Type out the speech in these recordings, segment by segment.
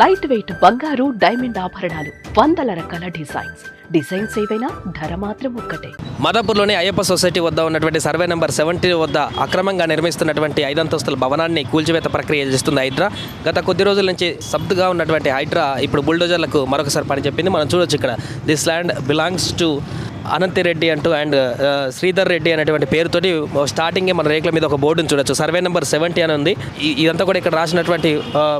Light weight బంగారు diamond ఆభరణాలు వందల రకాల డిజైన్స్ డిజైన్స్ ఏవైనా ధర మాత్రం ఒక్కటే. మదపూర్లోని అయ్యప్ప సొసైటీ వద్ద ఉన్నటువంటి సర్వే నెంబర్ సెవెంటీ వద్ద అక్రమంగా నిర్మిస్తున్నటువంటి ఐదంతస్తుల భవనాన్ని కూల్చివేత ప్రక్రియ చేస్తుంది హైడ్రా. గత కొద్ది రోజుల నుంచి సబ్దుగా ఉన్నటువంటి హైడ్రా ఇప్పుడు బుల్డోజర్లకు మరొకసారి పని చెప్పింది మనం చూడొచ్చు ఇక్కడ. This land belongs to Anantireddy అంటూ అండ్ శ్రీధర్ రెడ్డి అనేటువంటి పేరుతోటి స్టార్టింగే మన రేకుల మీద ఒక బోర్డును చూడొచ్చు. సర్వే నెంబర్ సెవెంటీ అని ఉంది. ఇదంతా కూడా ఇక్కడ రాసినటువంటి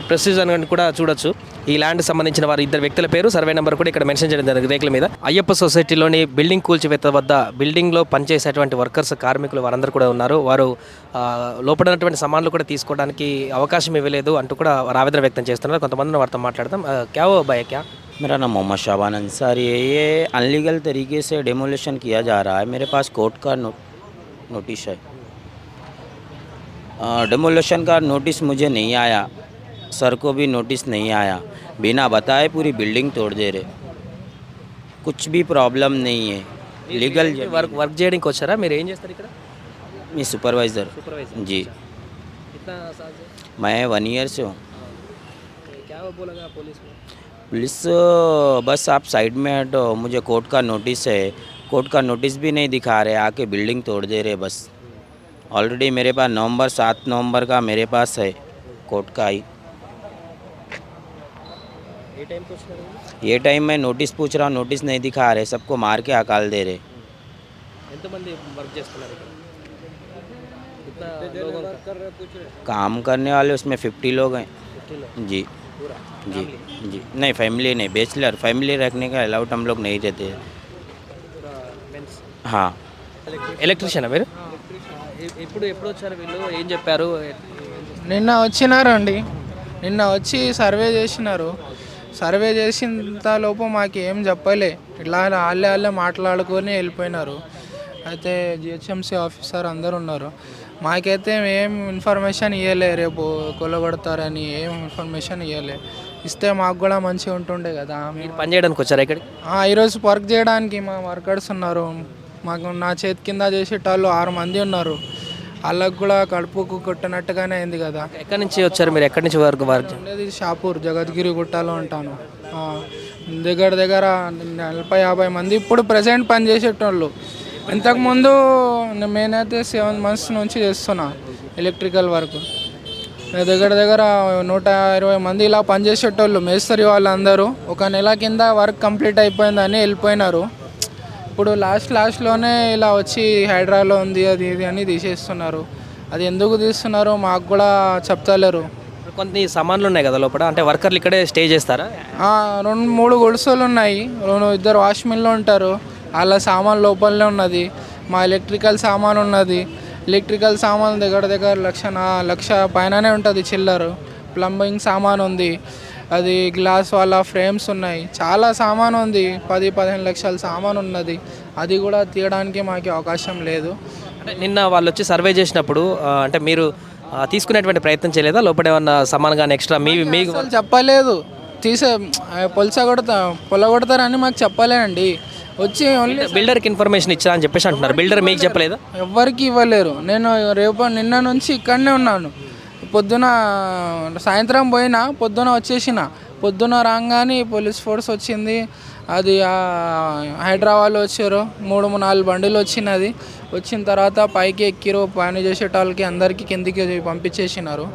ప్రెసిజన్ కూడా చూడొచ్చు. ఈ ల్యాండ్ సంబంధించిన వారి ఇద్దరు వ్యక్తుల పేరు సర్వే నెంబర్ కూడా ఇక్కడ మెన్షన్ చేయడం జరిగింది రేకుల మీద. అయ్యప్ప సొసైటీలోని బిల్డింగ్ కూల్చివేత వద్ద బిల్డింగ్లో పనిచేసేటువంటి వర్కర్స్ కార్మికులు వారందరూ కూడా ఉన్నారు. వారు లోపడినటువంటి లోపల సామాన్లు కూడా తీసుకోవడానికి అవకాశం ఇవ్వలేదు అంటూ కూడా వారు ఆవేదన వ్యక్తం చేస్తున్నారు. కొంతమంది వారితో మాట్లాడదాం. క్యావో క్యా భయ క్యా? मेरा नाम मोहम्मद शाबान अंसारी है ये अनलीगल तरीके से डेमोलेशन किया जा रहा है मेरे पास कोर्ट का नो, नोटिस है डेमोलेशन का नोटिस मुझे नहीं आया सर को भी नोटिस नहीं आया बिना बताए पूरी बिल्डिंग तोड़ दे रहे कुछ भी प्रॉब्लम नहीं है लीगल వర్క్ వర్క్ చేయడానికి వచ్చారా మీరు ఏం చేస్తారు ఇక్కడ मी सुपरवाइज़र सुपरवाइजर जी कितना साल से मैं वन ईयर से हूँ क्या वो बोलेगा पुलिस में पुलिस बस आप साइड में हटो। मुझे कोर्ट का नोटिस है। कोर्ट का नोटिस भी नहीं दिखा रहे। आके बिल्डिंग तोड़ दे रहे बस। ऑलरेडी मेरे पास नवंबर सात नवंबर का मेरे पास है कोर्ट का ही। ये टाइम मैं नोटिस पूछ रहा हूँ नोटिस नहीं दिखा रहे। सबको मार के अकाल दे रहे। काम करने वाले उसमें फिफ्टी लोग हैं। जी। जी जी नहीं फैमिली नहीं बैचलर फैमिली रखने का अलाउट हम लोग नहीं रहते पूरा మెన్స్ हाँ ఎలక్ట్రీషియన్ మీరు ఎప్పుడు ఎప్పుడు వచ్చారు వీళ్ళు ఏం చెప్పారు నిన్న వచ్చినారండి నిన్న వచ్చి సర్వే చేసినారు సర్వే చేసినంత లోపు మాకు ఏం చెప్పలే ఇట్లా వాళ్ళే వాళ్ళే మాట్లాడుకొని వెళ్ళిపోయినారు అయితే జిహెచ్ఎంసీ ఆఫీసర్ అందరు ఉన్నారు మాకైతే ఏం ఇన్ఫర్మేషన్ ఇవ్వలే రేపు కొలగొడతారని ఏం ఇన్ఫర్మేషన్ ఇవ్వలే ఇస్తే మాకు కూడా మంచిగా ఉంటుండే కదా. మీరు పని చేయడానికి వచ్చారా ఇక్కడికి? ఆ, ఈరోజు వర్క్ చేయడానికి మా వర్కర్స్ ఉన్నారు. మాకు నా చేతి కింద చేసేటోళ్ళు ఆరు మంది ఉన్నారు. వాళ్ళకు కూడా కడుపుకు కొట్టినట్టుగానే అయింది కదా. ఎక్కడి నుంచి వచ్చారు మీరు? ఎక్కడి నుంచి వర్క్ వర్క్ ఉండేది షాపూర్ జగద్గిరి గుట్టలో ఉంటాను. దగ్గర దగ్గర నలభై యాభై మంది ఇప్పుడు ప్రజెంట్ పని చేసేటోళ్ళు. ఇంతకుముందు నేనైతే సెవెన్ మంత్స్ నుంచి చేస్తున్నా ఎలక్ట్రికల్ వర్క్ దగ్గర దగ్గర నూట ఇరవై మంది ఇలా పనిచేసేటోళ్ళు మేస్త్రి వాళ్ళందరూ. ఒక నెల కింద వర్క్ కంప్లీట్ అయిపోయిందని వెళ్ళిపోయినారు. ఇప్పుడు లాస్ట్ లాస్ట్లోనే ఇలా వచ్చి హైడ్రాలో ఉంది అది ఇది అని తీసేస్తున్నారు. అది ఎందుకు తీస్తున్నారో మాకు కూడా చెప్తలేరు. కొన్ని సామాన్లు ఉన్నాయి కదా లోపల? అంటే వర్కర్లు ఇక్కడే స్టే చేస్తారా? రెండు మూడు గుడిసెలు ఉన్నాయి. రెండు ఇద్దరు వాష్మెన్లు ఉంటారు. వాళ్ళ సామాన్ లోపలనే ఉన్నది. మా ఎలక్ట్రికల్ సామాన్ ఉన్నది. ఎలక్ట్రికల్ సామాన్ దగ్గర దగ్గర లక్ష నా లక్ష పైననే ఉంటుంది చిల్లరు. ప్లంబింగ్ సామాన్ ఉంది. అది గ్లాస్ వాళ్ళ ఫ్రేమ్స్ ఉన్నాయి. చాలా సామాన్ ఉంది. పది పదిహేను లక్షల సామాన్ ఉన్నది. అది కూడా తీయడానికి మాకు అవకాశం లేదు. అంటే నిన్న వాళ్ళు వచ్చి సర్వే చేసినప్పుడు అంటే మీరు తీసుకునేటువంటి ప్రయత్నం చేయలేదా? లోపల ఏమన్నా సామాన్ కానీ ఎక్స్ట్రా మీ మీకు చెప్పలేదు. తీసే పొలస కొడతా పొల కొడతారని మాకు చెప్పలేనండి వచ్చి ఓన్లీ బిల్డర్కి ఇన్ఫర్మేషన్ ఇచ్చా అని చెప్పేసి అంటున్నారు. బిల్డర్ మీకు చెప్పలేదా? ఎవ్వరికి ఇవ్వలేరు. నేను రేపు నిన్న నుంచి ఇక్కడనే ఉన్నాను. పొద్దున సాయంత్రం పోయినా పొద్దున వచ్చేసిన. పొద్దున రాగానే పోలీస్ ఫోర్స్ వచ్చింది. అది ఆ, హైదరాబాద్ వచ్చారు. మూడు మూడు నాలుగు బండిలు వచ్చినది. వచ్చిన తర్వాత పైకి ఎక్కిరు. పని చేసేటోళ్ళకి అందరికీ కిందికి పంపించేసినారు.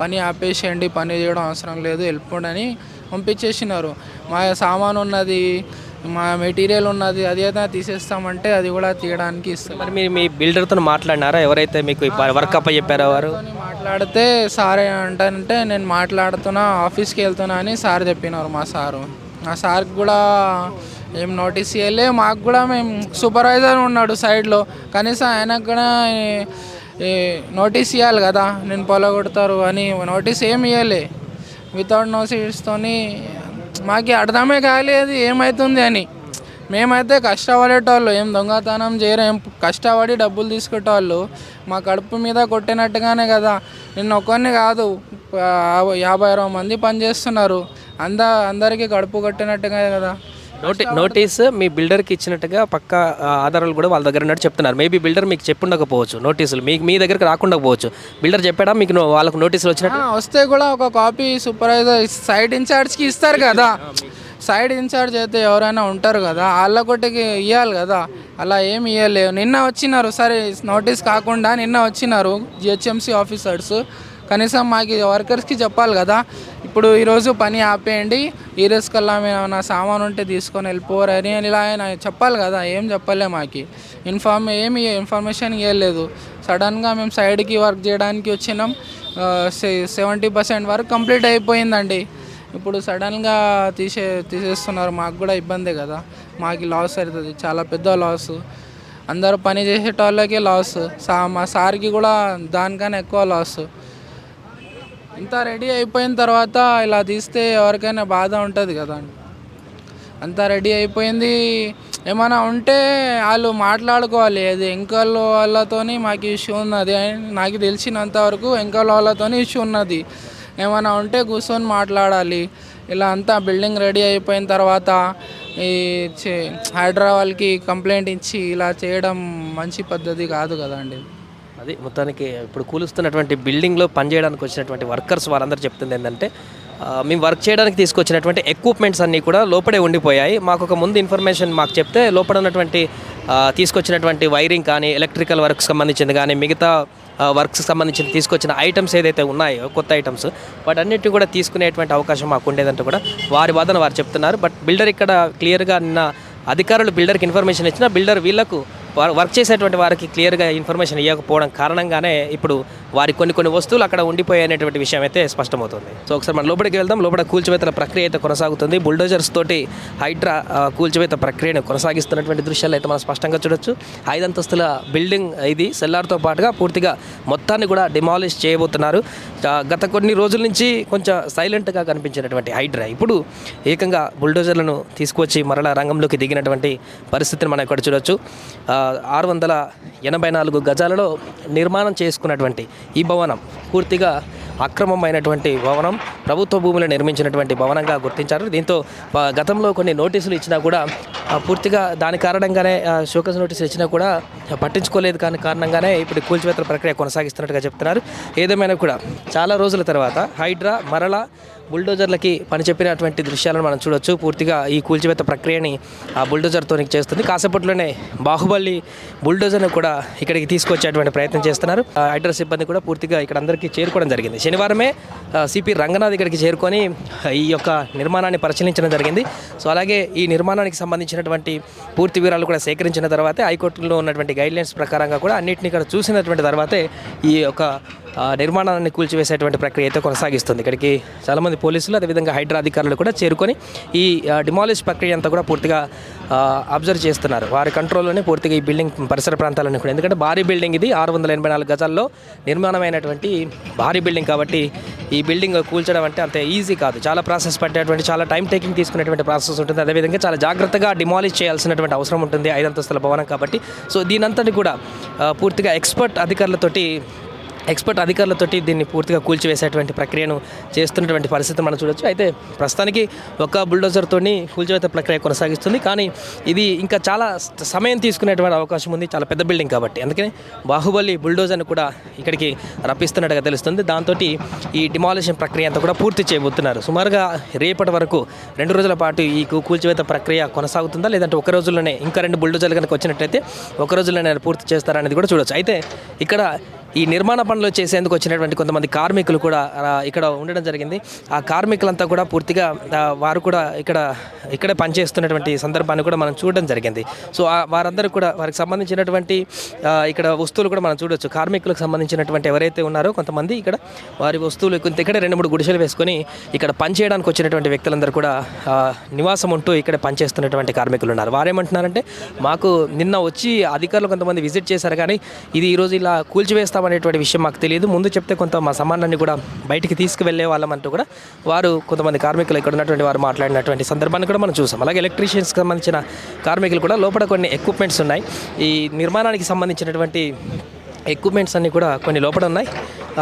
పని ఆపేసేయండి పని చేయడం అవసరం లేదు వెళ్ళిపోండి అని పంపించేసినారు. మా సామాన్ ఉన్నది మా మెటీరియల్ ఉన్నది అది అయితే తీసేస్తామంటే అది కూడా తీయడానికి ఇస్తారు మరి మీరు మీ బిల్డర్తో మాట్లాడినారా? ఎవరైతే మీకు ఈ వర్క్ అప్ప చెప్పారో వారు? మాట్లాడితే సార్ అంటే నేను మాట్లాడుతున్నా ఆఫీస్కి వెళ్తున్నా అని సార్ చెప్పినారు మా సారు. ఆ సార్కి కూడా ఏం నోటీస్ ఇవ్వలే మాకు కూడా మేము సూపర్వైజర్ ఉన్నాడు సైడ్లో. కనీసం ఆయనకు కూడా నోటీస్ ఇవ్వాలి కదా నేను పొలగొడతారు అని నోటీస్ ఏమి ఇవ్వలే వితౌట్ నోటీస్తోని మాకు అర్థమే కాలేదు ఏమవుతుంది అని. మేమైతే కష్టపడేటోళ్ళు ఏం దొంగతనం చేయరు ఏం కష్టపడి డబ్బులు తీసుకునేటోళ్ళు. మా కడుపు మీద కొట్టినట్టుగానే కదా. నిన్న ఒక్కరిని కాదు యాభై అరవై మంది పనిచేస్తున్నారు. అంద అందరికీ కడుపు కొట్టినట్టుగా కదా. నోటి నోటీస్ మీ బిల్డర్కి ఇచ్చినట్టుగా పక్క ఆధారాలు కూడా వాళ్ళ దగ్గర ఉన్నట్టు చెప్తున్నారు. మేబీ బిల్డర్ మీకు చెప్పుండకపోవచ్చు నోటీసులు. మీకు మీ దగ్గరకు రాకుండా పోవచ్చు బిల్డర్ చెప్పాడా? మీకు వాళ్ళకు నోటీసులు వచ్చినట్టు? వస్తే కూడా ఒక కాపీ సూపర్వైజర్ సైడ్ ఇన్ఛార్జ్కి ఇస్తారు కదా. సైడ్ ఇన్ఛార్జ్ అయితే ఎవరైనా ఉంటారు కదా వాళ్ళ కొట్టికి ఇవ్వాలి కదా. అలా ఏం ఇవ్వలేవు నిన్న వచ్చినారు. సరే నోటీస్ కాకుండా నిన్న వచ్చినారు జిహెచ్ఎంసీ ఆఫీసర్స్. కనీసం మాకు వర్కర్స్కి చెప్పాలి కదా. ఇప్పుడు ఈరోజు పని ఆపేయండి. ఈ రోజు కల్లా మేము ఏమైనా సామాన్ ఉంటే తీసుకొని వెళ్ళిపోరని అని ఇలా ఆయన చెప్పాలి కదా. ఏం చెప్పలే మాకు. ఇన్ఫార్మ్ ఏమి ఇన్ఫర్మేషన్ ఇవ్వలేదు సడన్గా మేము సైడ్కి వర్క్ చేయడానికి వచ్చినాం. సెవెంటీ పర్సెంట్ వర్క్ కంప్లీట్ అయిపోయిందండి. ఇప్పుడు సడన్గా తీసే తీసేస్తున్నారు. మాకు కూడా ఇబ్బందే కదా. మాకు లాస్ అవుతుంది చాలా పెద్ద లాస్ అందరూ పని చేసేటోళ్ళకే లాస్ సా మా సార్కి కూడా దానికన్నా ఎక్కువ లాస్ ఇంత రెడీ అయిపోయిన తర్వాత ఇలా తీస్తే ఎవరికైనా బాధ ఉంటుంది కదా అంతా రెడీ అయిపోయింది. ఏమైనా ఉంటే వాళ్ళు మాట్లాడుకోవాలి. అది ఎంకల్ వాళ్ళతోని మాకు ఇష్యూ ఉన్నది. అని నాకు తెలిసినంత వరకు ఎంకల్ వాళ్ళతోని ఇష్యూ ఉన్నది. ఏమైనా ఉంటే కూర్చొని మాట్లాడాలి. ఇలా అంతా బిల్డింగ్ రెడీ అయిపోయిన తర్వాత ఈ చే- కంప్లైంట్ ఇచ్చి ఇలా చేయడం మంచి పద్ధతి కాదు కదండి అది మొత్తానికి ఇప్పుడు కూలుస్తున్నటువంటి బిల్డింగ్లో పనిచేయడానికి వచ్చినటువంటి వర్కర్స్ వారందరూ చెప్తుంది ఏంటంటే మేము వర్క్ చేయడానికి తీసుకొచ్చినటువంటి ఎక్విప్మెంట్స్ అన్నీ కూడా లోపడే ఉండిపోయాయి. మాకు ఒక ముందు ఇన్ఫర్మేషన్ మాకు చెప్తే లోపల ఉన్నటువంటి తీసుకొచ్చినటువంటి వైరింగ్ కానీ ఎలక్ట్రికల్ వర్క్స్ సంబంధించింది కానీ మిగతా వర్క్స్ సంబంధించిన తీసుకొచ్చిన ఐటమ్స్ ఏదైతే ఉన్నాయో కొత్త ఐటమ్స్ వాటన్నిటిని కూడా తీసుకునేటువంటి అవకాశం మాకు ఉండేదంటే కూడా వారి వాదన వారు చెప్తున్నారు. బట్ బిల్డర్ ఇక్కడ క్లియర్గా నిన్న అధికారులు బిల్డర్కి ఇన్ఫర్మేషన్ ఇచ్చిన బిల్డర్ వీళ్ళకు వర్క్ చేసేటువంటి వారికి క్లియర్గా ఇన్ఫర్మేషన్ ఇవ్వకపోవడం కారణంగానే ఇప్పుడు వారి కొన్ని కొన్ని వస్తువులు అక్కడ ఉండిపోయాయనేటువంటి విషయం అయితే స్పష్టమవుతుంది. సో ఒకసారి మనం లోపలికి వెళ్దాం. లోపల కూల్చివేతల ప్రక్రియ అయితే కొనసాగుతుంది. బుల్డోజర్స్ తోటి హైడ్రా కూల్చివేత ప్రక్రియను కొనసాగిస్తున్నటువంటి దృశ్యాలు అయితే మనం స్పష్టంగా చూడొచ్చు. ఐదంతస్తుల బిల్డింగ్ ఇది. సెల్లార్తో పాటుగా పూర్తిగా మొత్తాన్ని కూడా డిమాలిష్ చేయబోతున్నారు. గత కొన్ని రోజుల నుంచి కొంచెం సైలెంట్గా కనిపించినటువంటి హైడ్రా ఇప్పుడు ఏకంగా బుల్డోజర్లను తీసుకొచ్చి మరలా రంగంలోకి దిగినటువంటి పరిస్థితిని మనం ఇక్కడ చూడొచ్చు. ఆరు వందల ఎనభై నాలుగు గజాలలో నిర్మాణం చేసుకున్నటువంటి ఈ భవనం పూర్తిగా అక్రమమైనటువంటి భవనం. ప్రభుత్వ భూమిలో నిర్మించినటువంటి భవనంగా గుర్తించారు. దీంతో గతంలో కొన్ని నోటీసులు ఇచ్చినా కూడా పూర్తిగా దాని కారణంగానే షోకస్ నోటీసులు ఇచ్చినా కూడా పట్టించుకోలేదు కానీ కారణంగానే ఇప్పుడు కూల్చివేతల ప్రక్రియ కొనసాగిస్తున్నట్టుగా చెప్తున్నారు. ఏదేమైనా కూడా చాలా రోజుల తర్వాత హైడ్రా మరలా బుల్డోజర్లకి పని చెప్పినటువంటి దృశ్యాలను మనం చూడొచ్చు. పూర్తిగా ఈ కూల్చివేత ప్రక్రియని ఆ బుల్డోజర్తో చేస్తుంది. కాసేపట్లోనే బాహుబలి బుల్డోజర్ను కూడా ఇక్కడికి తీసుకొచ్చేటువంటి ప్రయత్నం చేస్తున్నారు. ఆ సిబ్బంది కూడా పూర్తిగా ఇక్కడ అందరికీ చేరుకోవడం జరిగింది. శనివారమే సిపి రంగనాథ్ ఇక్కడికి చేరుకొని ఈ యొక్క నిర్మాణాన్ని పరిశీలించడం జరిగింది. సో అలాగే ఈ నిర్మాణానికి సంబంధించినటువంటి పూర్తి వివరాలు కూడా సేకరించిన తర్వాతే హైకోర్టులో ఉన్నటువంటి గైడ్లైన్స్ ప్రకారంగా కూడా అన్నింటినీ ఇక్కడ చూసినటువంటి తర్వాతే ఈ యొక్క నిర్మాణాన్ని కూల్చివేసేటువంటి ప్రక్రియ అయితే కొనసాగిస్తుంది. ఇక్కడికి చాలామంది పోలీసులు అదేవిధంగా హైడ్రా అధికారులు కూడా చేరుకొని ఈ డిమాలిష్ ప్రక్రియ అంతా కూడా పూర్తిగా అబ్జర్వ్ చేస్తున్నారు. వారి కంట్రోల్లోనే పూర్తిగా ఈ బిల్డింగ్ పరిసర ప్రాంతాలన్నీ కూడా. ఎందుకంటే భారీ బిల్డింగ్ ఇది. ఆరు వందల ఎనభై నాలుగు గజాల్లో నిర్మాణమైనటువంటి భారీ బిల్డింగ్ కాబట్టి ఈ బిల్డింగ్ కూల్చడం అంటే అంత ఈజీ కాదు. చాలా ప్రాసెస్ పట్టేటువంటి చాలా టైం టేకింగ్ తీసుకునేటువంటి ప్రాసెస్ ఉంటుంది. అదేవిధంగా చాలా జాగ్రత్తగా డిమాలిష్ చేయాల్సినటువంటి అవసరం ఉంటుంది ఐదంతస్తుల భవనం కాబట్టి. సో దీనంతటి కూడా పూర్తిగా ఎక్స్పర్ట్ అధికారులతోటి ఎక్స్పర్ట్ అధికారులతోటి దీన్ని పూర్తిగా కూల్చివేసేటువంటి ప్రక్రియను చేస్తున్నటువంటి పరిస్థితి మనం చూడొచ్చు. అయితే ప్రస్తుతానికి ఒక బుల్డోజర్తో కూల్చివేత ప్రక్రియ కొనసాగిస్తుంది. కానీ ఇది ఇంకా చాలా సమయం తీసుకునేటువంటి అవకాశం ఉంది. చాలా పెద్ద బిల్డింగ్ కాబట్టి. అందుకని బాహుబలి బుల్డోజర్ను కూడా ఇక్కడికి రప్పిస్తున్నట్టుగా తెలుస్తుంది. దాంతో ఈ డిమాలిషన్ ప్రక్రియ అంతా కూడా పూర్తి చేయబోతున్నారు. సుమారుగా రేపటి వరకు రెండు రోజుల పాటు ఈ కూల్చివేత ప్రక్రియ కొనసాగుతుందా? లేదంటే ఒక రోజుల్లోనే ఇంకా రెండు బుల్డోజర్లు కనుక వచ్చినట్టయితే ఒక రోజుల్లోనే పూర్తి చేస్తారనేది కూడా చూడొచ్చు. అయితే ఇక్కడ ఈ నిర్మాణ పనులు చేసేందుకు వచ్చినటువంటి కొంతమంది కార్మికులు కూడా ఇక్కడ ఉండడం జరిగింది. ఆ కార్మికులంతా కూడా పూర్తిగా వారు కూడా ఇక్కడ ఇక్కడే పనిచేస్తున్నటువంటి సందర్భాన్ని కూడా మనం చూడడం జరిగింది. సో వారందరూ కూడా వారికి సంబంధించినటువంటి ఇక్కడ వస్తువులు కూడా మనం చూడొచ్చు. కార్మికులకు సంబంధించినటువంటి ఎవరైతే ఉన్నారో కొంతమంది ఇక్కడ వారి వస్తువులు కొంత ఇక్కడ రెండు మూడు గుడిసెలు వేసుకొని ఇక్కడ పనిచేయడానికి వచ్చినటువంటి వ్యక్తులందరూ కూడా నివాసం ఉంటూ ఇక్కడ పనిచేస్తున్నటువంటి కార్మికులు ఉన్నారు. వారేమంటున్నారంటే మాకు నిన్న వచ్చి అధికారులు కొంతమంది విజిట్ చేశారు కానీ ఇది ఈరోజు ఇలా అనేటువంటి విషయం మాకు తెలియదు. ముందు చెప్తే కొంత మా సమానాన్ని కూడా బయటికి తీసుకువెళ్ళే వాళ్ళమంటూ కూడా వారు కొంతమంది కార్మికులు ఇక్కడ ఉన్నటువంటి వారు మాట్లాడినటువంటి సందర్భాన్ని కూడా మనం చూసాం. అలాగే ఎలక్ట్రీషియన్స్కి సంబంధించిన కార్మికులు కూడా లోపల కొన్ని ఎక్విప్మెంట్స్ ఉన్నాయి. ఈ నిర్మాణానికి సంబంధించినటువంటి ఎక్విప్మెంట్స్ అన్నీ కూడా కొన్ని లోపల ఉన్నాయి.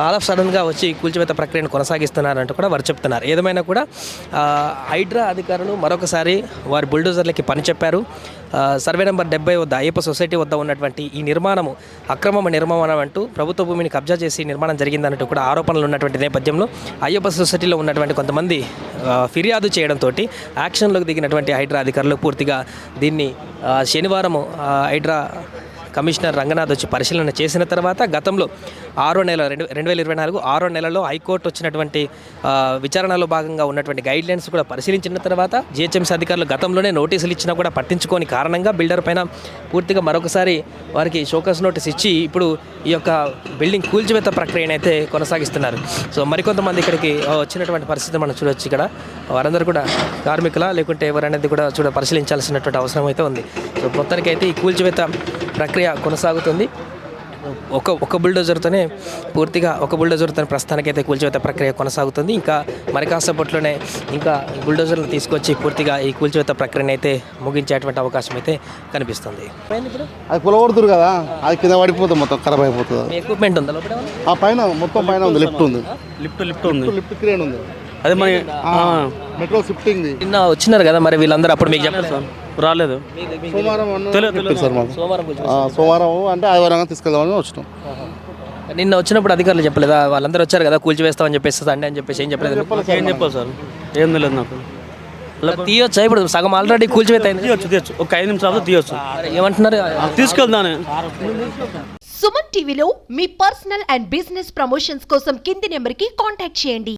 ఆల్ ఆఫ్ సడన్గా వచ్చి కూల్చివేత ప్రక్రియను కొనసాగిస్తున్నారంటూ కూడా వారు చెప్తున్నారు. ఏదేమైనా కూడా హైడ్రా అధికారులు మరొకసారి వారి బుల్డోజర్లకి పని చెప్పారు. సర్వే నెంబర్ డెబ్బై వద్ద అయ్యప్ప సొసైటీ వద్ద ఉన్నటువంటి ఈ నిర్మాణము అక్రమ నిర్మాణం అంటూ ప్రభుత్వ భూమిని కబ్జా చేసి నిర్మాణం జరిగిందన్నట్టు కూడా ఆరోపణలు ఉన్నటువంటి నేపథ్యంలో అయ్యప్ప సొసైటీలో ఉన్నటువంటి కొంతమంది ఫిర్యాదు చేయడంతో యాక్షన్లోకి దిగినటువంటి హైడ్రా అధికారులు పూర్తిగా దీన్ని శనివారం హైడ్రా కమిషనర్ రంగనాథ్ వచ్చి పరిశీలన చేసిన తర్వాత గతంలో ఆరో నెల రెండు రెండు వేల ఇరవై నాలుగు ఆరో నెలలో హైకోర్టు వచ్చినటువంటి విచారణలో భాగంగా ఉన్నటువంటి గైడ్ లైన్స్ కూడా పరిశీలించిన తర్వాత జిహెచ్ఎంసీ అధికారులు గతంలోనే నోటీసులు ఇచ్చినా కూడా పట్టించుకోని కారణంగా బిల్డర్ పైన పూర్తిగా మరొకసారి వారికి షోకస్ నోటీస్ ఇచ్చి ఇప్పుడు ఈ యొక్క బిల్డింగ్ కూల్చివేత ప్రక్రియను అయితే కొనసాగిస్తున్నారు. సో మరికొంతమంది ఇక్కడికి వచ్చినటువంటి పరిస్థితి మనం చూడొచ్చు ఇక్కడ. వారందరూ కూడా కార్మికుల లేకుంటే ఎవరనేది కూడా చూడ పరిశీలించాల్సినటువంటి అవసరం అయితే ఉంది. సో మొత్తానికైతే ఈ కూల్చివేత ప్రక్రియ కొనసాగుతుంది. ఒక ఒక బుల్డోజర్తోనే పూర్తిగా ఒక బుల్డోజర్తో ప్రస్తుతానికైతే కూల్చివేత ప్రక్రియ కొనసాగుతుంది. ఇంకా మరి కాసేపట్లోనే ఇంకా బుల్డోజర్లు తీసుకొచ్చి పూర్తిగా ఈ కూల్చివేత ప్రక్రియను అయితే ముగించేటువంటి అవకాశం అయితే కనిపిస్తుంది ఇప్పుడు? అది పొలగొడుతురు కదా అది కింద పడిపోతుంది మొత్తం ఖరాబ్ అయిపోతుంది. ఎక్విప్మెంట్ ఉందా? ఆ పైన మొత్తం పైన ఉంది లిఫ్ట్ ఉంది. లిఫ్ట్ లిఫ్ట్ ఉంది. లిఫ్ట్ క్రేన్ ఉంది. అదే మరి మెట్రో షిఫ్టింగ్ నిన్న వచ్చినారు కదా మరి వీళ్ళందరూ అప్పుడు మీకు చెప్పలేదు. సార్ రాలేదు. సోమవారం అన్న తెలియదు, సార్ మాకు. సోమవారం అంటే ఆదివారం తీసుకెళ్దామని వచ్చినాం. నిన్న వచ్చినప్పుడు అధికారులు చెప్పలేదా? వాళ్ళందరూ వచ్చారు కదా కూల్చివేస్తామని చెప్పేసి సండే అని చెప్పేసి ఏం చెప్పలేదు? ఏం చెప్పాలి సార్? ఏం తెలియదు నాకు. తీయొచ్చా? ఇప్పుడు సగం ఆల్రెడీ కూల్చివేత తీయొచ్చు తీయొచ్చు. ఒక ఐదు నిమిషాలు తీయొచ్చు. ఏమంటున్నారు? తీసుకెళ్దానే. సుమన్ టీవీలో మీ పర్సనల్ అండ్ బిజినెస్ ప్రమోషన్స్ కోసం కింది నెంబర్కి కాంటాక్ట్ చేయండి.